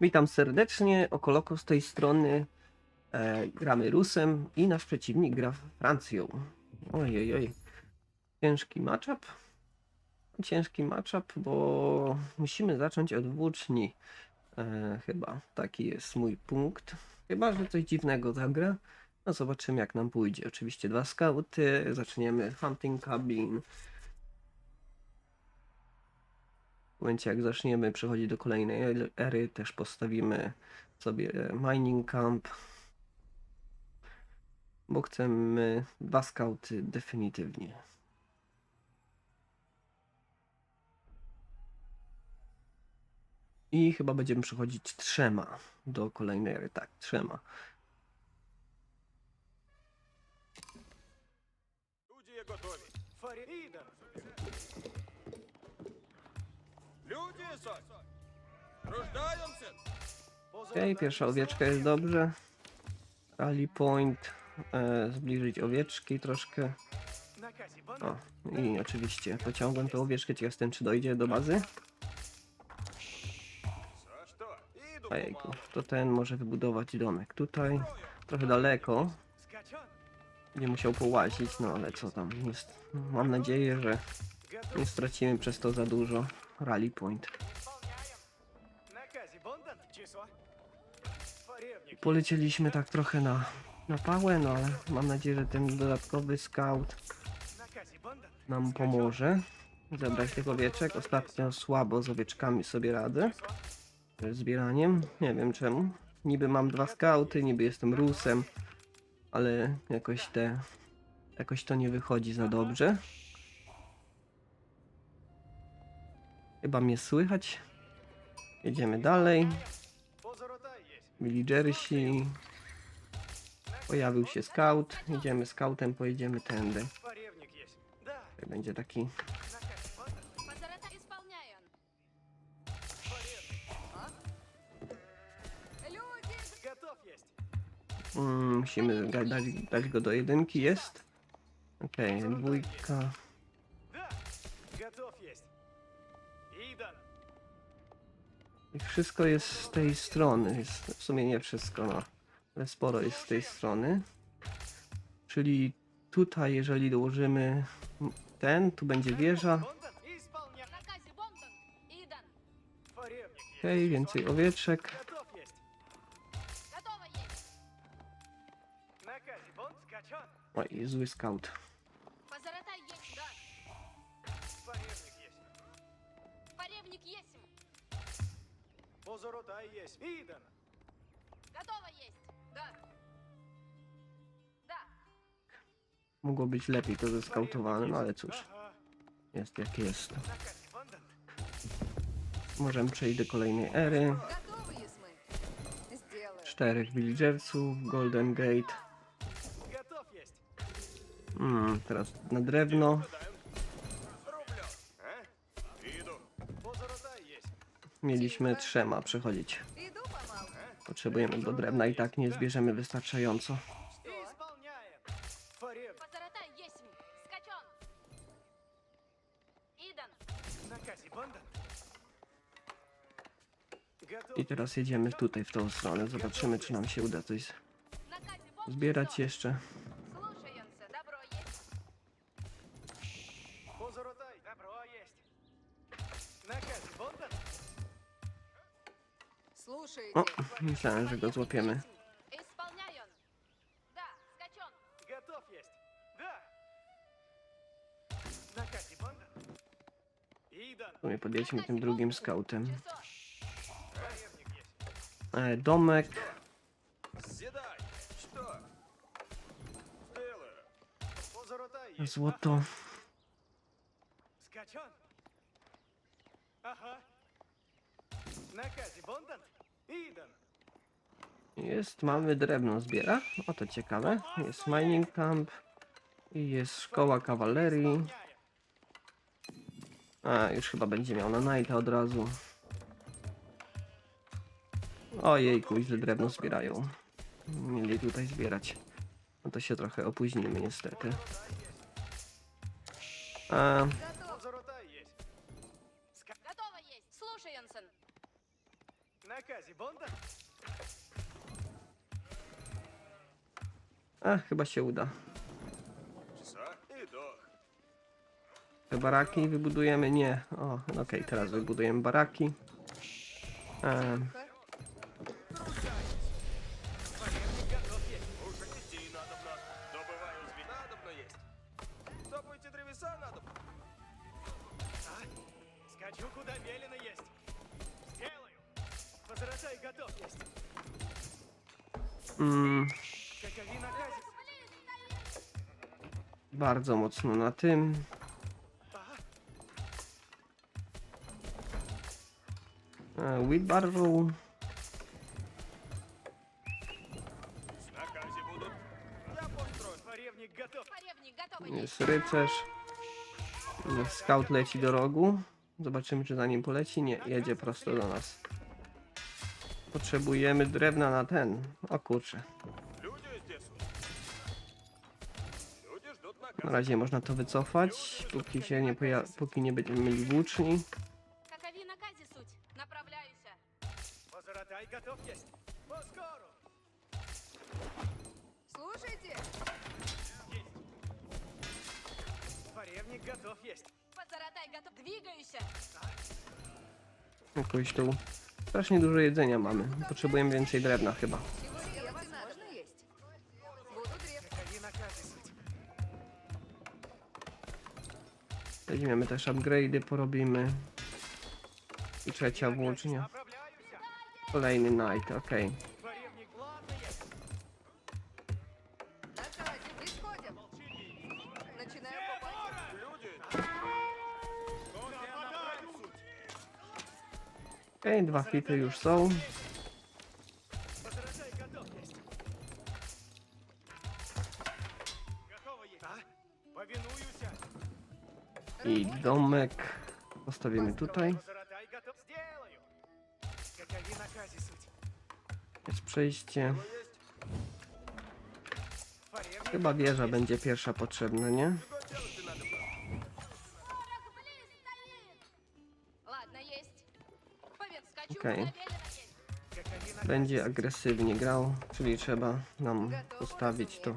Witam serdecznie, Okoloko z tej strony. E, gramy Rusem i nasz przeciwnik gra Francją. Ojej, oj. Ciężki matchup. Ciężki matchup, bo musimy zacząć od włóczni. E, chyba taki jest mój punkt. Chyba, że coś dziwnego zagra. No zobaczymy jak nam pójdzie. Oczywiście dwa skauty. Zaczniemy hunting cabin. W momencie jak zaczniemy przechodzić do kolejnej er- ery, też postawimy sobie mining camp, bo chcemy dwa skauty definitywnie. I chyba będziemy przechodzić trzema do kolejnej ery, tak, trzema. Ludzie gotowi. Farida. Okej, pierwsza owieczka jest dobrze. Rally point. E, zbliżyć owieczki troszkę. O, i oczywiście pociągłem tą owieczkę. Ciekaw jestem, czy dojdzie do bazy. Ejku, to ten może wybudować domek tutaj. Trochę daleko. Będzie musiał połazić, no ale co tam jest. Mam nadzieję, że nie stracimy przez to za dużo. Rally Point. Polecieliśmy tak trochę na, na pałę, no ale mam nadzieję, że ten dodatkowy scout nam pomoże zebrać tych owieczek. Ostatnio słabo z owieczkami sobie radzę. Zbieraniem, nie wiem czemu. Niby mam dwa skauty, niby jestem rusem, ale jakoś te, jakoś to nie wychodzi za dobrze. Chyba mnie słychać. Jedziemy dalej. Jersey. Pojawił się scout. Idziemy scoutem, pojedziemy tędy. Tutaj będzie taki... Mm, musimy dać, dać go do jedynki, jest? Okej, okay, dwójka. Wszystko jest z tej strony. Jest, w sumie nie wszystko, no. Ale sporo jest z tej strony. Czyli tutaj, jeżeli dołożymy ten, tu będzie wieża. Okej, okay, więcej owieczek. Oj, zły scout. Позоротай є. Ідан. Готово есть. Да. Да. Mogło być lepiej to zeskautowane, no ale cóż, Ага. jest jak jest. Наказі бондан. Możemy przejść do kolejnej ery. Готовы, Ясмы? Сделаю. Czterech villagersów, Golden Gate. Готов є. Mm, teraz na drewno. Mieliśmy trzema przychodzić. Potrzebujemy do drewna i tak nie zbierzemy wystarczająco. I teraz jedziemy tutaj w tą stronę. Zobaczymy, czy nam się uda coś zbierać jeszcze. myślałem, że go złapiemy. Исполняем. Да. Скачан. Готов є. Да. Наказі бондан. Ідан. W sumie podjedźmy tym drugim scoutem. Часов. Фарівник є. E, domek. Сідай. Що? Сделаю. Позоротай є. Złoto. Скачан. Ага. Наказі бондан. Ідан. Jest, mamy drewno zbiera. O to ciekawe. Jest mining camp. I jest szkoła kawalerii. A, już chyba będzie miał na Knighta od razu. Ojejku, źle drewno zbierają. Mieli tutaj zbierać. No to się trochę opóźnimy niestety. A, Chyba się uda. Te baraki wybudujemy? Nie. O, okej, okay, teraz wybudujemy baraki. Ehm. bardzo mocno na tym. E, Wheelbarrow. Jest rycerz. Scout leci do rogu. Zobaczymy, czy za nim poleci. Nie, jedzie prosto do nas. Potrzebujemy drewna na ten. O kurczę. Na наказа. razie można to wycofać, póki się nie poja- póki nie będziemy mieli włóczni. Какови наказе суть? Направляюсь. Возвратай готов есть. Поскору. Слушайте, Есть. Поревник готов есть. Позаратай готов. Двигаюсь. Jakoś tu strasznie dużo jedzenia mamy. Potrzebujemy więcej drewna chyba. Weźmiemy też upgrade'y, porobimy. I trzecia włącznie. Kolejny night, ok. Ok, dwa hity już są. postawimy tutaj. Jest przejście. Chyba wieża będzie pierwsza potrzebna, nie? OK. Będzie agresywnie grał, czyli trzeba nam ustawić to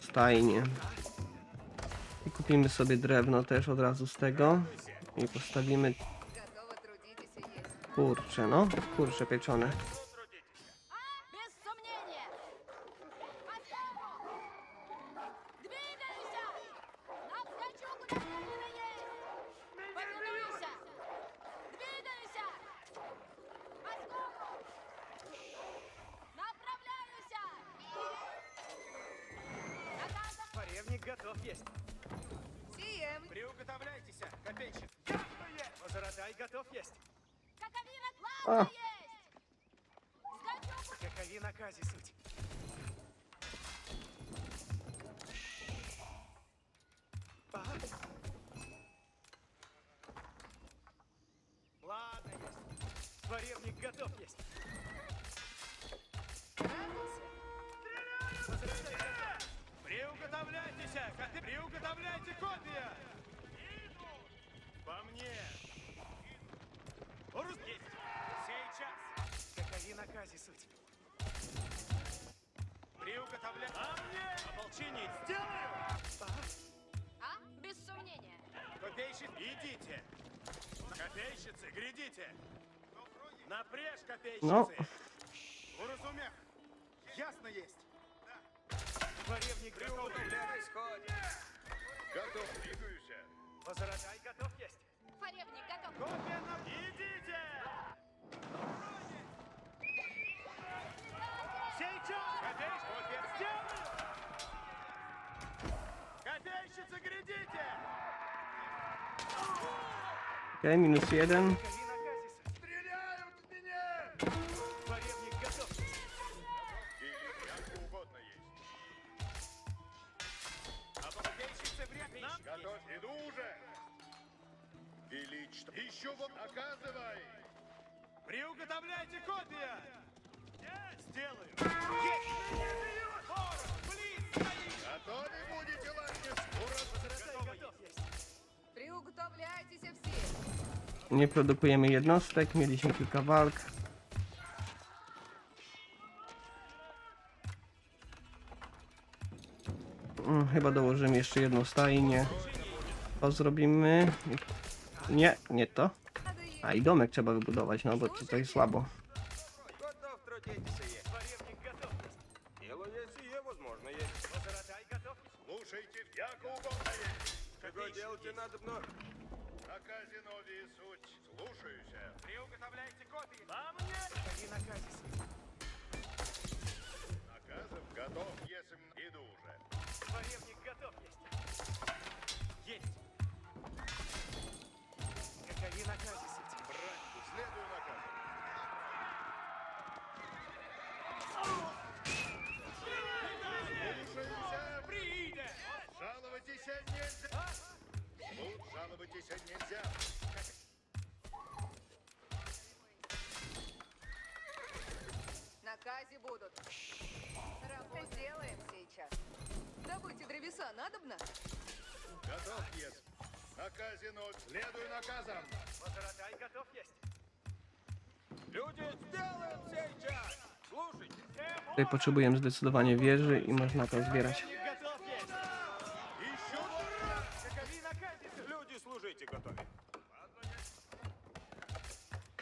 stajnie. I kupimy sobie drewno też od razu z tego. I postawimy Готово трудитесь и есть. kurcze, no. Kurcze pieczone. Без сомнения. Атаку! Двигайся! Навскочу, куда велено есть. Повинуйся. Двигайся. Поскоку. Направляюсь. Наказа. Поревник готов есть. Прием! Приуготовляйтесь, копейщик. Ясное! Возрадай, готов есть. Каковина главная а. есть! Сгодем... Каковина кази суть. А? Ладно, есть. Варевник готов есть. Приуготовляйтесь, коты. Приуготовляйте копия. По мне. Орус есть. Сейчас. Какови наказе суть. Приуготовляйте. А мне. Ополчение сделаю. А? А? Без сомнения. Копейщицы, идите! Копейщицы, глядите! Напрежь, копейщицы! No, Уразумех! Ясно есть! Варевник готов. Происходит. Готов. Двигаюся. Возрадай, готов есть. Фаревник готов. Копина, идите! Сейчас! Копейщик, вот сделаю! Копейщица, глядите! Окей, минус один. Сделаю! Есть! Ворон, близ стоит! Готовы будете, Ланнис? Ура! Готов есть! Приуготовляйтесь все. Nie produkujemy jednostek, mieliśmy kilka walk. Mm, Chyba dołożymy jeszcze jedną stajnię. To zrobimy. Nie, nie to. Надо ехать. A i domek trzeba wybudować, no bo tutaj słabo. надобно... Накази, Нови, суть. Слушаюся. Приуготовляйте копии. По мне! Господин Наказис. Наказов готов, если... Иду уже. Варевник готов. Будут. Работу сделаем сейчас. Добудьте древеса, надобно? Готов, есмь. На казино. Следую наказам. Возротай готов есть. Люди, сделаем сейчас! Слушайте, Tutaj potrzebujemy zdecydowanie wieży i można to zbierać. Есть. Люди, служите готове.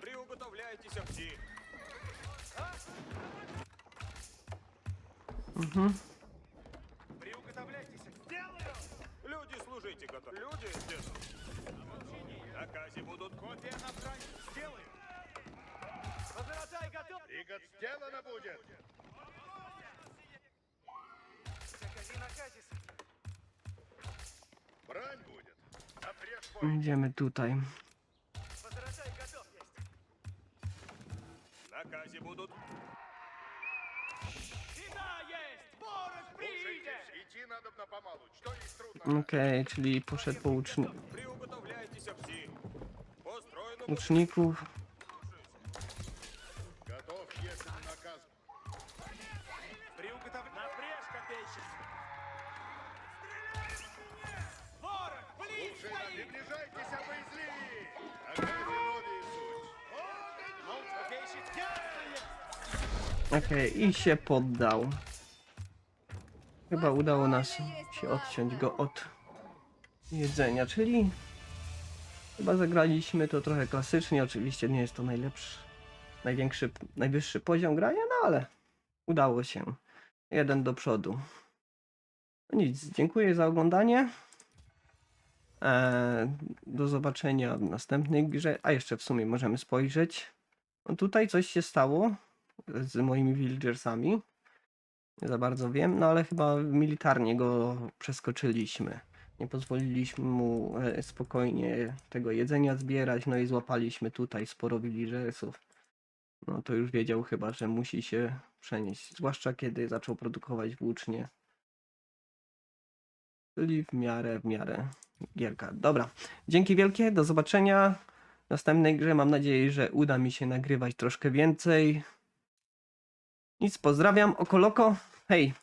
Приуготовляйтесь всі. Угу. Приуготовляйтесь. Делаю! Люди, служите готовы. Люди здесь. Накази будут копия на брань. Сделаю. Возвращай готов. Игот сделано будет. Брань будет. Idziemy tutaj. Nakazie budut. Okej, okay, czyli poszedł po uczniów. Uczników. Okej, okay, i się poddał. Chyba udało nas się odciąć go od jedzenia, czyli chyba zagraliśmy to trochę klasycznie. Oczywiście nie jest to najlepszy, największy, najwyższy poziom grania, no ale udało się. Jeden do przodu. No nic, dziękuję za oglądanie. Eee, do zobaczenia w następnej grze. A jeszcze w sumie możemy spojrzeć. No tutaj coś się stało z moimi villagersami. Nie za bardzo wiem, no ale chyba militarnie go przeskoczyliśmy. Nie pozwoliliśmy mu e, spokojnie tego jedzenia zbierać, no i złapaliśmy tutaj sporo villagersów. No to już wiedział chyba, że musi się przenieść, zwłaszcza kiedy zaczął produkować włócznie. Czyli w miarę, w miarę gierka. Dobra, dzięki wielkie, do zobaczenia w następnej grze. Mam nadzieję, że uda mi się nagrywać troszkę więcej. Nic, pozdrawiam, okoloko, Hey,